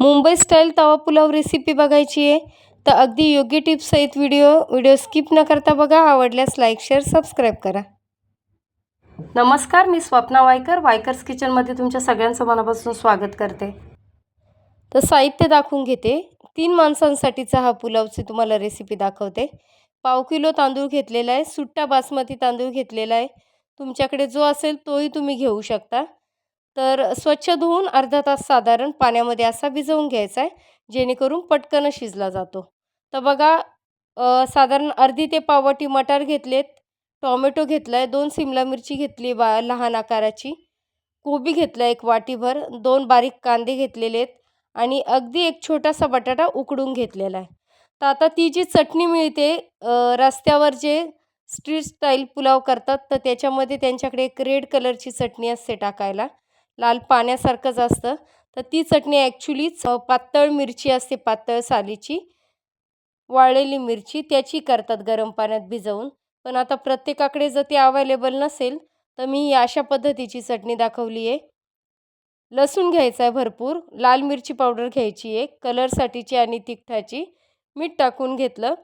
Mumbai style तवा pulao recipe बघायची आहे. तर अगदी योग्य टिप्ससहित व्हिडिओ व्हिडिओ स्किप न करता बघा. आवडल्यास लाईक शेअर सबस्क्राईब करा. नमस्कार मी स्वप्ना वायकर. वायकर्स किचनमध्ये तुमच्या सगळ्यांचं मनापासून स्वागत करते. तर साहित्य दाखवून घेते. तीन माणसांसाठीचा हा पुलावची तुम्हाला रेसिपी दाखवते. पाव किलो तांदूळ घेतलेला आहे. सुट्टा बासमती तांदूळ घेतलेला आहे. तुमच्याकडे जो असेल तोही तुम्ही घेऊ शकता. तर स्वच्छ धुवून अर्धा तास साधारण पाण्यामध्ये असा भिजवून घ्यायचा आहे जेणेकरून पटकन शिजला जातो. तर बघा साधारण अर्धी ते पाववाटी मटार घेतलेत टॉमॅटो घेतला आहे दोन सिमला मिरची घेतली बा लहान आकाराची कोबी घेतला एक वाटीभर दोन बारीक कांदे घेतलेले आहेत आणि अगदी एक छोटासा बटाटा उकडून घेतलेला आहे तर आता ती जी चटणी मिळते रस्त्यावर जे स्ट्रीट स्टाईल पुलाव करतात तर त्याच्यामध्ये त्यांच्याकडे एक रेड कलरची चटणी असते टाकायला. लाल पाण्यासारखंच असतं. तर ती चटणी ॲक्च्युलीच पातळ मिरची असते पातळ सालीची. वाळलेली मिरची त्याची करतात गरम पाण्यात भिजवून. पण आता प्रत्येकाकडे जर ती अवेलेबल नसेल तर मी ही अशा पद्धतीची चटणी दाखवली आहे. लसूण घ्यायचा आहे भरपूर. लाल मिरची पावडर घ्यायची आहे कलरसाठीची आणि तिखटाची. मीठ टाकून घेतलं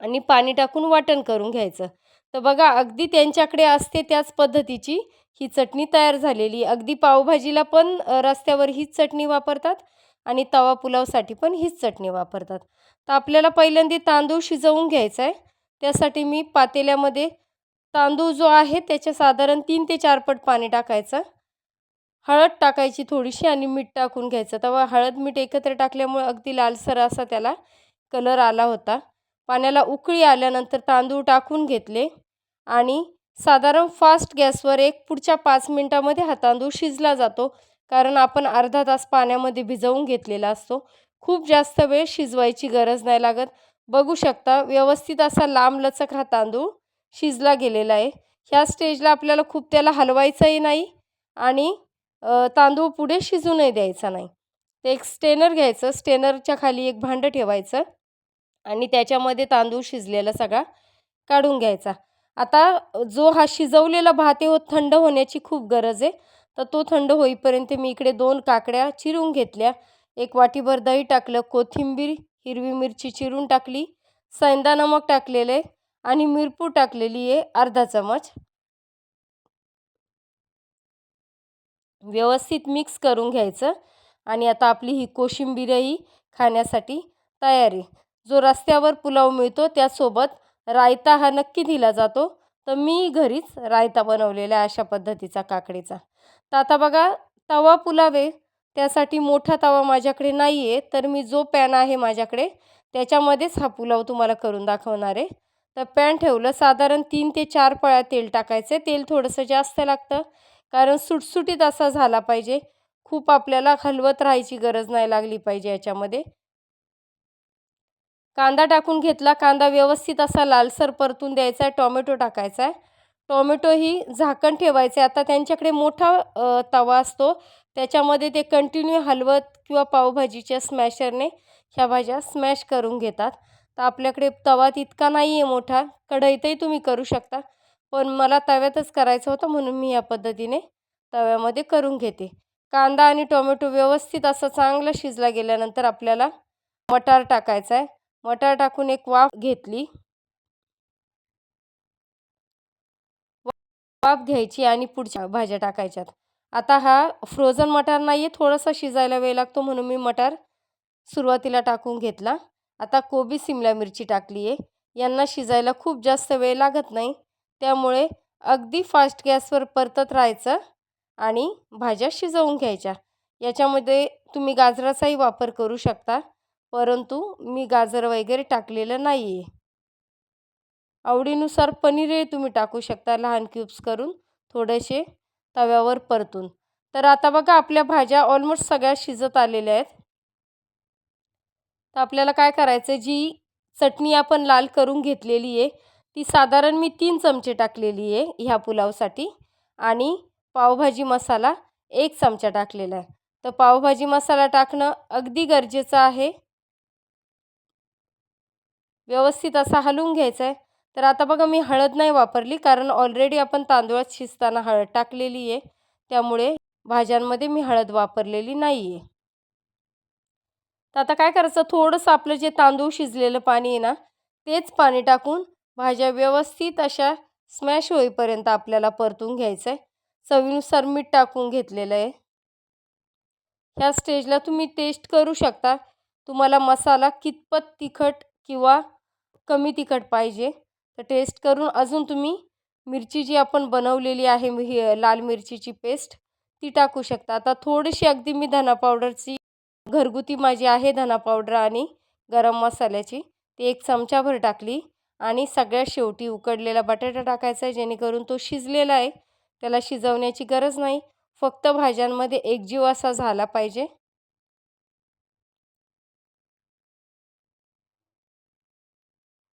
आणि पाणी टाकून वाटण करून घ्यायचं. तर बघा अगदी त्यांच्याकडे असते त्याच पद्धतीची. ही चटणी तयार झालेली. अगदी पावभाजीला पण रस्त्यावर हीच चटणी वापरतात आणि तवा पुलावसाठी पण हीच चटणी वापरतात. तर आपल्याला पहिल्यांदा तांदूळ शिजवून घ्यायचा आहे त्यासाठी मी पातेल्यामध्ये तांदूळ जो आहे त्याच्या साधारण तीन ते चार पट पाणी टाकायचं. हळद टाकायची थोडीशी आणि मीठ टाकून घ्यायचं. तेव्हा हळद मीठ एकत्र टाकल्यामुळे अगदी लालसर असा त्याला कलर आला होता. पाण्याला उकळी आल्यानंतर तांदूळ टाकून घेतले आणि साधारण फास्ट गॅसवर एक पुढच्या पाच मिनटामध्ये हा तांदूळ शिजला जातो कारण आपण अर्धा तास पाण्यामध्ये भिजवून घेतलेला असतो. खूप जास्त वेळ शिजवायची गरज नाही लागत. बघू शकता व्यवस्थित असा लांब लचक हा तांदूळ शिजला गेलेला आहे. ह्या स्टेजला आपल्याला खूप त्याला हलवायचंही नाही आणि तांदूळ पुढे शिजूनही द्यायचा नाही. ते एक स्टेनर घ्यायचं स्टेनरच्या खाली एक भांडं ठेवायचं आणि त्याच्यामध्ये तांदूळ शिजलेला सगळा काढून घ्यायचा. आता जो हा शिजवलेला भात आहे हो थंड होण्याची खूप गरज आहे. तर तो थंड होईपर्यंत मी इकडे दोन काकड्या चिरून घेतल्या. एक वाटीभर दही टाकलं कोथिंबीर हिरवी मिरची चिरून टाकली सैंदा नमक टाकलेले आणि मिरपूड टाकलेली आहे अर्धा चमच. व्यवस्थित मिक्स करून घ्यायचं आणि आता आपली ही कोशिंबीरही खाण्यासाठी तयार आहे. जो रस्त्यावर पुलाव मिळतो त्यासोबत रायता हा नक्की दिला जातो. तर मी घरीच रायता बनवलेला आहे अशा पद्धतीचा काकडीचा. तर आता बघा तवा पुलावे. त्यासाठी मोठा तवा माझ्याकडे नाही आहे तर मी जो पॅन आहे माझ्याकडे त्याच्यामध्येच हा पुलाव तुम्हाला करून दाखवणार आहे. तर पॅन ठेवलं साधारण तीन ते चार पळ्या तेल टाकायचं. तेल थोडंसं जास्त लागतं कारण सुटसुटीत असा झाला पाहिजे. खूप आपल्याला हलवत राहायची गरज नाही लागली पाहिजे याच्यामध्ये. कांदा टाकून घेतला कांदा व्यवस्थित असा लालसर परतून द्यायचा आहे टॉमॅटो टाकायचा आहे. टॉमॅटो ही झाकण ठेवायचे. आता त्यांच्याकडे मोठा तवा असतो. त्याच्यामध्ये ते कंटिन्यू हलवत किंवा पावभाजीच्या स्मॅशरने ह्या भाज्या स्मॅश करून घेतात. तर आपल्याकडे तवा तितका नाही आहे मोठा कढईतही तुम्ही करू शकता. पण मला तव्यातच करायचं होतं म्हणून मी या पद्धतीने तव्यामध्ये करून घेते. कांदा आणि टोमॅटो व्यवस्थित असं चांगलं शिजला गेल्यानंतर आपल्याला मटार टाकायचा आहे. मटार टाकून एक वाफ घेतली. वाफ घ्यायची आणि पुढच्या भाज्या टाकायच्यात. आता हा फ्रोझन मटार नाही आहे थोडासा शिजायला वेळ लागतो म्हणून मी मटार सुरुवातीला टाकून घेतला. आता कोबी सिमला मिरची टाकली आहे यांना शिजायला खूप जास्त वेळ लागत नाही. त्यामुळे अगदी फास्ट गॅसवर परतत राहायचं आणि भाज्या शिजवून घ्यायच्या. याच्यामध्ये तुम्ही गाजराचाही वापर करू शकता. परंतु मी गाजर वगैरे टाकलेलं नाही आहे आवडीनुसार पनीरही तुम्ही टाकू शकता लहान क्यूब्स करून थोडेसे तव्यावर परतून. तर आता बघा आपल्या भाज्या ऑलमोस्ट सगळ्या शिजत आलेल्या आहेत. तर आपल्याला काय करायचं जी चटणी आपण लाल करून घेतलेली आहे ती साधारण मी तीन चमचे टाकलेली आहे ह्या पुलावसाठी आणि पावभाजी मसाला एक चमचा टाकलेला आहे. तर पावभाजी मसाला टाकणं अगदी गरजेचं आहे. व्यवस्थित असा हलवून घ्यायचा आहे तर आता बघा मी हळद नाही वापरली कारण ऑलरेडी आपण तांदूळात शिजताना हळद टाकलेली आहे त्यामुळे भाज्यांमध्ये मी हळद वापरलेली नाही आहे तर आता काय करायचं थोडंसं आपलं जे तांदूळ शिजलेलं पाणी आहे ना तेच पाणी टाकून भाज्या व्यवस्थित अशा स्मॅश होईपर्यंत आपल्याला परतून घ्यायचं आहे चवीनुसार मीठ टाकून घेतलेलं आहे ह्या स्टेजला तुम्ही टेस्ट करू शकता. तुम्हाला मसाला कितपत तिखट किंवा कमी तिखट पाहिजे. तर टेस्ट करून अजून तुम्ही मिरची जी आपण बनवलेली आहे ही लाल मिरचीची पेस्ट ती टाकू शकता. आता थोडीशी अगदी मी धना पावडरची घरगुती माझी आहे धना पावडर आणि गरम मसाल्याची ती एक चमचाभर टाकली आणि सगळ्यात शेवटी उकडलेला बटाटा टाकायचा आहे जेणेकरून तो शिजलेला आहे. त्याला शिजवण्याची गरज नाही. फक्त भाज्यांमध्ये एकजीव असा झाला पाहिजे.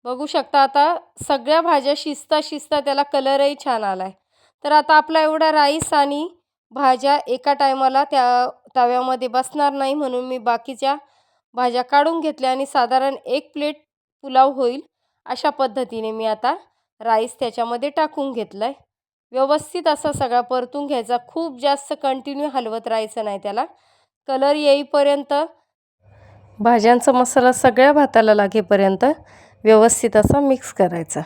बघू शकता आता सगळ्या भाज्या शिजता शिजता त्याला कलरही छान आला आहे तर आता आपला एवढा राईस आणि भाज्या एका टायमाला त्या तव्यामध्ये बसणार नाही म्हणून मी बाकीच्या भाज्या काढून घेतल्या आणि साधारण एक प्लेट पुलाव होईल अशा पद्धतीने मी आता राईस त्याच्यामध्ये टाकून घेतलं आहे व्यवस्थित असा सगळा परतून घ्यायचा. खूप जास्त कंटिन्यू हलवत राहायचं नाही त्याला. कलर येईपर्यंत भाज्यांचा मसाला सगळ्या भाताला लागेपर्यंत व्यवस्थित असा मिक्स करायचा.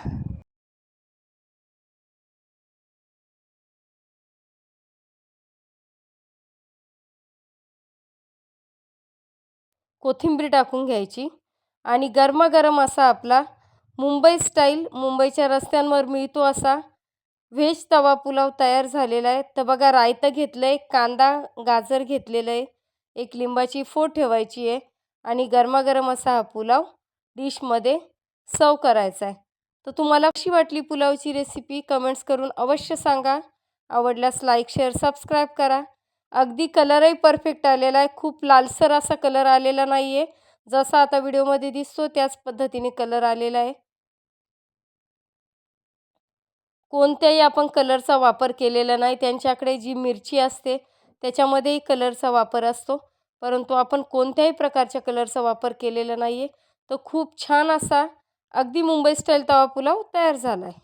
कोथिंबीर टाकून घ्यायची आणि गरमागरम असा आपला मुंबई स्टाईल मुंबईच्या रस्त्यांवर मिळतो असा व्हेज तवा पुलाव तयार झालेला आहे. तर बघा रायतं घेतलं आहे कांदा गाजर घेतलेलं आहे एक लिंबाची फोड ठेवायची आहे आणि गरमागरम असा हा पुलाव डिशमध्ये सर्व करायचा आहे तर तुम्हाला कशी वाटली पुलावची रेसिपी कमेंट्स करून अवश्य सांगा. आवडल्यास लाईक शेअर सबस्क्राईब करा. अगदी कलरही परफेक्ट आलेला आहे. खूप लालसर असा कलर आलेला नाही आहे जसा आता व्हिडिओमध्ये दिसतो त्याच पद्धतीने कलर आलेला आहे. कोणत्याही आपण कलरचा वापर केलेला नाही. त्यांच्याकडे जी मिरची असते त्याच्यामध्येही कलरचा वापर असतो. परंतु आपण कोणत्याही प्रकारच्या कलरचा वापर केलेला नाही आहे तर खूप छान असा अगदी मुंबई स्टाईल तवा पुलाव तयार झाला आहे